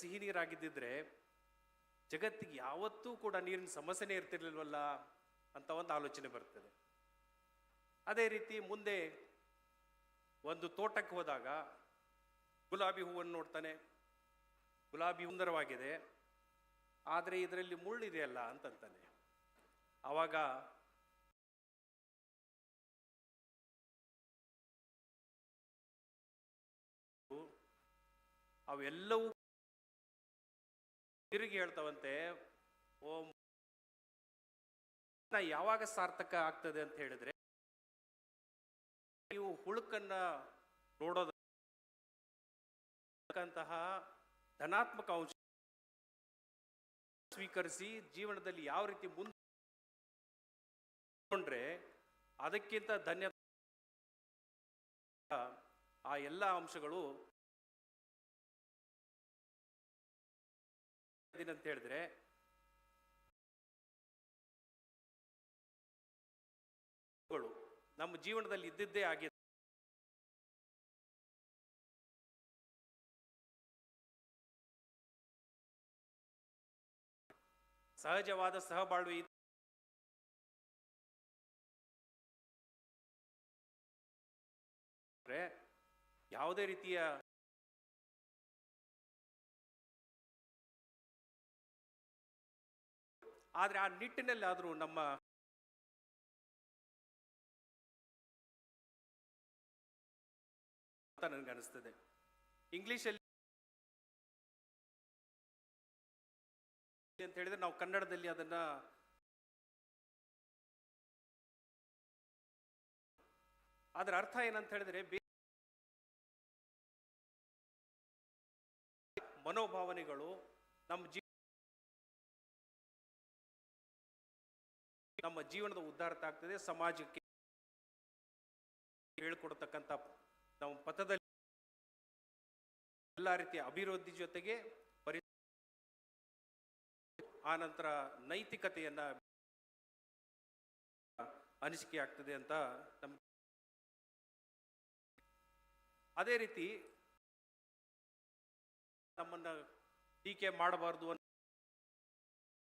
ಸಿಹಿ ನೀರಾಗಿದ್ದಿದ್ರೆ ಜಗತ್ತಿಗೆ ಯಾವತ್ತೂ ಕೂಡ ನೀರಿನ ಸಮಸ್ಯೆನೇ ಇರ್ತಿರ್ಲಿಲ್ವಲ್ಲ ಅಂತ ಒಂದು ಆಲೋಚನೆ ಬರ್ತದೆ. ಅದೇ ರೀತಿ ಮುಂದೆ ಒಂದು ತೋಟಕ್ಕೆ ಹೋದಾಗ ಗುಲಾಬಿ ಹೂವನ್ನು ನೋಡ್ತಾನೆ. ಗುಲಾಬಿ ಸುಂದರವಾಗಿದೆ. ಆದರೆ ಇದರಲ್ಲಿ ಮುಳ್ಳಿದೆಯಲ್ಲ ಅಂತಂತಾನೆ. ಆವಾಗ ಅವೆಲ್ಲವೂ ತಿರುಗಿ ಹೇಳ್ತಾವಂತೆ, ಓಂ ಯಾವಾಗ ಸಾರ್ಥಕ ಆಗ್ತದೆ ಅಂತ ಹೇಳಿದ್ರೆ, ನೀವು ಹುಳುಕನ್ನ ನೋಡೋದಂತಹ ಧನಾತ್ಮಕ ಅಂಶ ಸ್ವೀಕರಿಸಿ ಜೀವನದಲ್ಲಿ ಯಾವ ರೀತಿ ಮುಂದೆ ಅದಕ್ಕಿಂತ ಧನ್ಯ ಆ ಎಲ್ಲ ಅಂಶಗಳು ಅಂತ ಹೇಳಿದ್ರೆ ನಮ್ಮ ಜೀವನದಲ್ಲಿ ಇದ್ದಿದ್ದೇ ಆಗಿದೆ ಸಹಜವಾದ ಸಹಬಾಳ್ವೆ ಯಾವುದೇ ರೀತಿಯ ಆದ್ರೆ ಆ ನಿಟ್ಟಿನಲ್ಲಿ ಆದರೂ ನಮ್ಮ ಅಂತ ನನಗನ್ನಿಸ್ತದೆ ಇಂಗ್ಲೀಷಲ್ಲಿ ಅಂತ ಹೇಳಿದ್ರೆ ನಾವು ಕನ್ನಡದಲ್ಲಿ ಅದನ್ನ ಅದರ ಅರ್ಥ ಏನಂತ ಹೇಳಿದ್ರೆ ಮನೋಭಾವನೆಗಳು ನಮ್ಮ ಜೀವ ನಮ್ಮ ಜೀವನದ ಉದ್ಧಾರತ ಆಗ್ತದೆ, ಸಮಾಜಕ್ಕೆ ಹೇಳ್ಕೊಡ್ತಕ್ಕಂಥ ನಮ್ಮ ಪಥದಲ್ಲಿ ಎಲ್ಲ ರೀತಿಯ ಅಭಿವೃದ್ಧಿ ಜೊತೆಗೆ ಪರಿ ನಂತರ ನೈತಿಕತೆಯನ್ನ ಅನಿಸಿಕೆ ಆಗ್ತದೆ ಅಂತ ನಮ್ಮ ಅದೇ ರೀತಿ ನಮ್ಮನ್ನ ಟೀಕೆ ಮಾಡಬಾರ್ದು